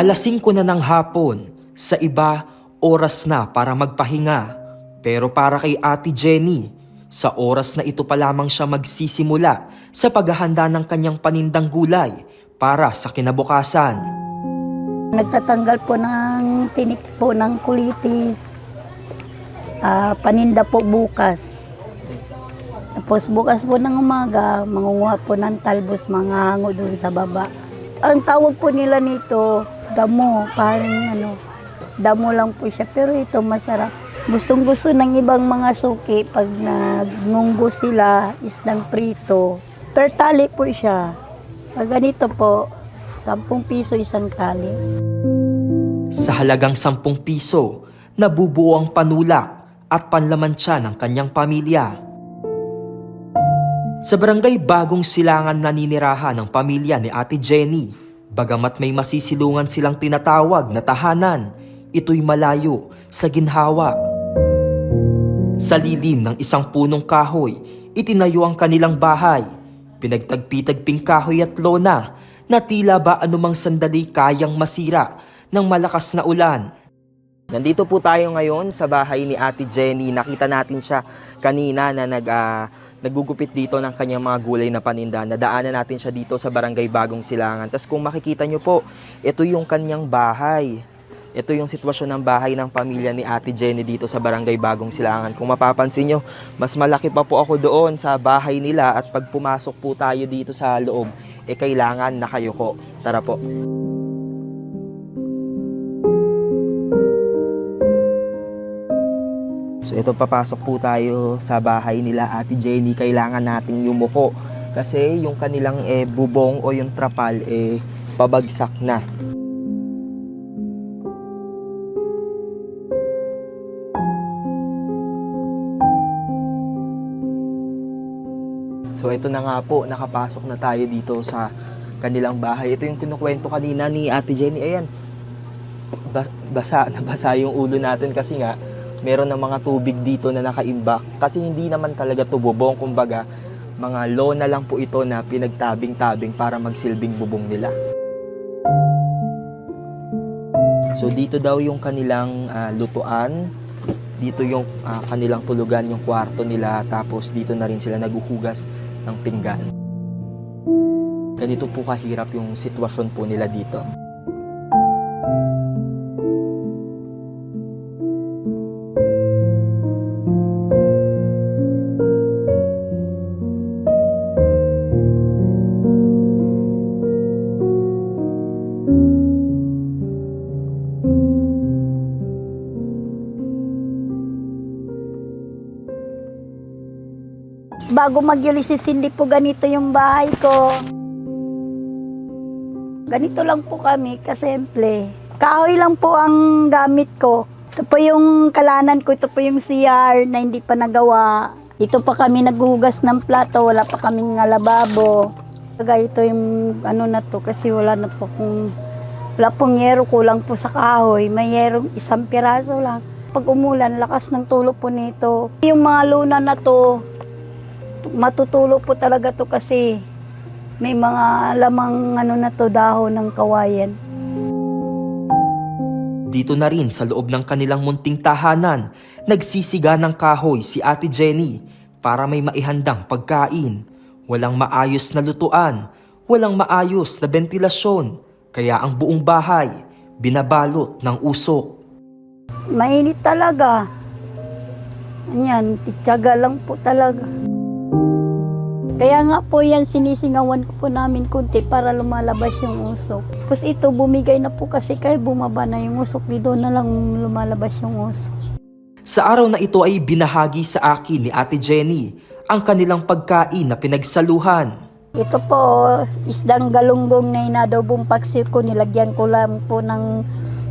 Alas 5 na ng hapon, sa iba, oras na para magpahinga. Pero para kay Ate Jenny, sa oras na ito pa lamang siya magsisimula sa paghahanda ng kanyang panindang gulay para sa kinabukasan. Nagtatanggal po ng tinik po ng kulitis. Ah, paninda po bukas. Tapos bukas po ng umaga, mangunguha po ng talbos, mga hango doon sa baba. Ang tawag po nila nito, damo, parang ano, damo lang po siya. Pero ito masarap. Gustong gusto ng ibang mga suki pag nagngunggo sila, isdang prito. Per tali po siya. Pag ganito po, 10 piso isang tali. Sa halagang 10 piso, nabubuo ang panulak at panlamantsya ng kanyang pamilya. Sa barangay Bagong Silangan naninirahan ng pamilya ni Ate Jenny. Bagamat may masisilungan silang tinatawag na tahanan, ito'y malayo sa ginhawa. Sa lilim ng isang punong kahoy, itinayo ang kanilang bahay. Pinagtagpitagping kahoy at lona na tila ba anumang sandali kayang masira ng malakas na ulan. Nandito po tayo ngayon sa bahay ni Ate Jenny. Nakita natin siya kanina na nag, ah, nagugupit dito ng kanyang mga gulay na paninda. Nadaanan natin siya dito sa barangay Bagong Silangan. Tapos kung makikita nyo po, ito yung kanyang bahay. Ito yung sitwasyon ng bahay ng pamilya ni Ate Jenny dito sa barangay Bagong Silangan. Kung mapapansin nyo, mas malaki pa po ako doon sa bahay nila at pag pumasok po tayo dito sa loob, eh kailangan nakayuko. Tara po. So ito papasok po tayo sa bahay nila Ate Jenny. Kailangan nating yumuko kasi yung kanilang eh, bubong o yung trapal eh pabagsak na. So ito na nga po, nakapasok na tayo dito sa kanilang bahay. Ito yung kinukwento kanina ni Ate Jenny. Ayan, bas- basa, nabasa yung ulo natin kasi nga meron ng mga tubig dito na nakaimbak. Kasi hindi naman talaga to bubong, kumbaga mga lona lang po ito na pinagtabing-tabing para magsilbing bubong nila. So dito daw yung kanilang ah, lutuan, dito yung ah, kanilang tulugan, yung kwarto nila, tapos dito na rin sila naguhugas ng pinggan. Ganito po kahirap yung sitwasyon po nila dito. Bago mag-Ulysses, hindi po ganito yung bahay ko. Ganito lang po kami, kasimple. Kahoy lang po ang gamit ko. Ito po yung kalanan ko, ito po yung CR na hindi pa nagawa. Ito pa kami naghugas ng plato, wala pa kaming nga lababo. Kaya ito yung ano na to, kasi wala na po kung wala pong yero, kulang po sa kahoy. May yero, isang piraso lang. Pag umulan, lakas ng tulo po nito. Yung mga luna na to, matutulo po talaga to kasi may mga lamang ano na to dahon ng kawayan. Dito na rin sa loob ng kanilang munting tahanan, nagsisiga ng kahoy si Ate Jenny para may maihandang pagkain. Walang maayos na lutuan, walang maayos na ventilasyon, kaya ang buong bahay binabalot ng usok. Mainit talaga. Yan, titsaga lang po talaga. Kaya nga po yan, sinisingawan ko po namin kunti para lumalabas yung usok. Tapos ito, bumigay na po kasi kaya bumaba na yung usok. Dito na lang lumalabas yung usok. Sa araw na ito ay binahagi sa akin ni Ate Jenny ang kanilang pagkain na pinagsaluhan. Ito po, isdang galunggong na inadobong paksir ko, nilagyan ko lang po ng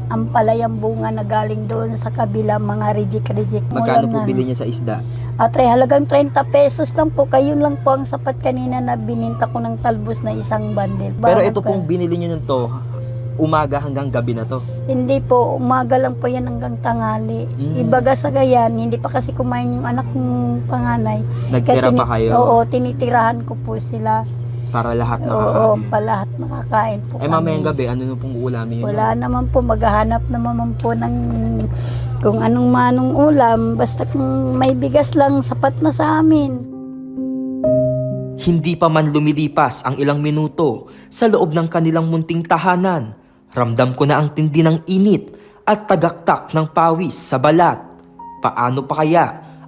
ampalayang bunga na galing doon sa kabila, mga rejik-rejik mo lang na. niya sa isda? At ay, halagang 30 pesos lang po, kayo lang po ang sapat kanina na bininta ko ng talbos na isang bundle. Pero ito pong binili nyo nito, umaga hanggang gabi na to. Hindi po, umaga lang po yan hanggang tanghali. Mm. Ibaga sa gayan, hindi pa kasi kumain yung anak kong panganay. Nagtira pa kayo? Oo, tinitirahan ko po sila. Para lahat Oo, makakain. palahat makakain po Ay kami. mamayang gabi, ano na pong uulamin yun? Wala naman po, maghahanap naman po ng kung anong manong ulam. Basta kung may bigas lang, sapat na sa amin. Hindi pa man lumilipas ang ilang minuto sa loob ng kanilang munting tahanan, ramdam ko na ang tindi ng init at tagaktak ng pawis sa balat. Paano pa kaya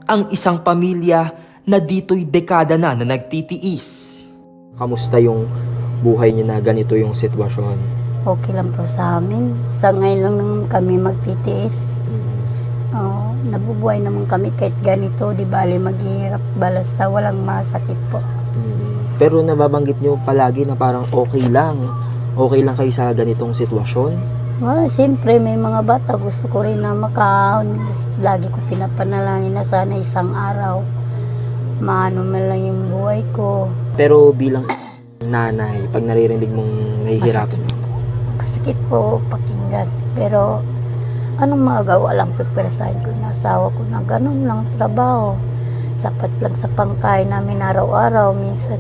ang isang pamilya na dito'y dekada na na nagtitiis? Kamusta yung buhay niyo na ganito yung sitwasyon? Okay lang po sa amin. Sa ngayon lang naman kami magtitiis. Oo, nabubuhay naman kami kahit ganito. Di bali maghihirap balasta walang masakit po. Mm. Pero nababanggit niyo palagi na parang okay lang. Okay lang kayo sa ganitong sitwasyon? Well, siyempre may mga bata gusto ko rin na makaon. Lagi ko pinapanalangin na sana isang araw. Maano man lang yung buhay ko. Pero bilang nanay, pag naririnig mong nahihirapan, Masakit po pakinggan. Pero anong magawa lang pipirasahin ko na asawa ko na ganun lang trabaho. Sapat lang sa pangkain namin araw-araw. Minsan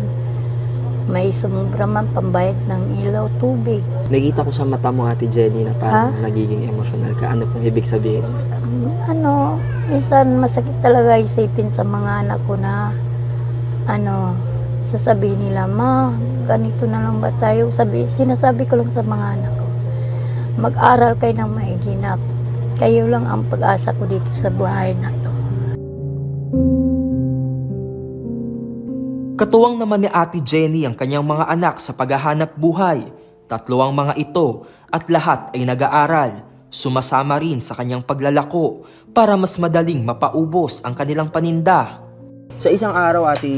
may sumubra man pambayad ng ilaw, tubig. nakita ko sa mata mo, Ate Jenny, na parang nagiging emotional ka. Ano pong ibig sabihin? Ano, minsan masakit talaga isipin sa mga anak ko na ano, sasabihin nila, ma, ganito na lang ba tayo? Sabi, sinasabi ko lang sa mga anak ko, mag-aral kayo ng maigi na kayo lang ang pag-asa ko dito sa buhay na Katuwang naman ni Ate Jenny ang kanyang mga anak sa paghahanap buhay. Tatlo ang mga ito at lahat ay nag-aaral. Sumasama rin sa kanyang paglalako para mas madaling mapaubos ang kanilang paninda. Sa isang araw, Ate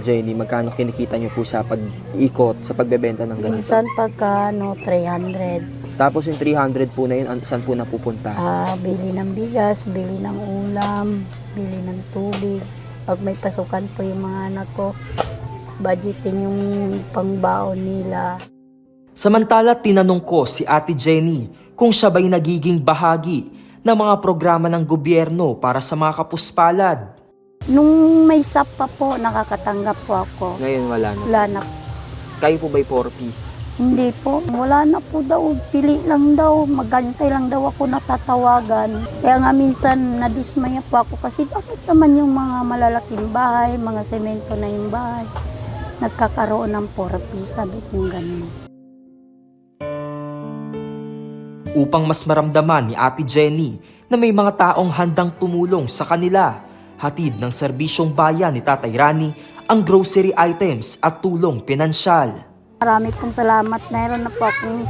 Jenny, magkano kinikita niyo po sa pag-ikot, sa pagbebenta ng ganito? Minsan pagka ano, 300, Tapos yung 300 po na yun, an- saan po napupunta? ah, bili ng bigas, bili ng ulam, bili ng tubig. Pag may pasukan po yung mga anak ko, budgetin yung pangbaon nila. Samantala tinanong ko si Ate Jenny kung siya ba'y nagiging bahagi ng mga programa ng gobyerno para sa mga kapuspalad. Nung may SAP pa po, nakakatanggap po ako. Ngayon wala na. Wala na. Kayo po ba'y 4-piece? Hindi po. Wala na po daw. Pili lang daw. Magantay lang daw ako natatawagan. Kaya nga minsan nadismaya po ako kasi bakit naman yung mga malalaking bahay, mga semento na yung bahay, nagkakaroon ng porapi. Sabi ko ganun. upang mas maramdaman ni Ate Jenny na may mga taong handang tumulong sa kanila. Hatid ng serbisyong bayan ni Tatay Rani ang grocery items at tulong pinansyal. Marami pong salamat. Meron na po akong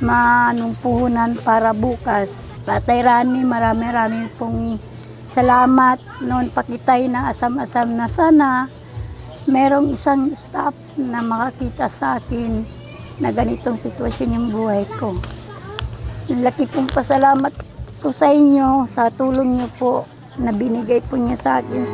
manumpuhunan para bukas. Tatay Rani, marami-rami pong salamat. Noon pakitay na asam-asam na sana merong isang staff na makakita sa akin na ganitong sitwasyon yung buhay ko. Laki pong pasalamat ko sa inyo, sa tulong niyo po na binigay po niya sa akin.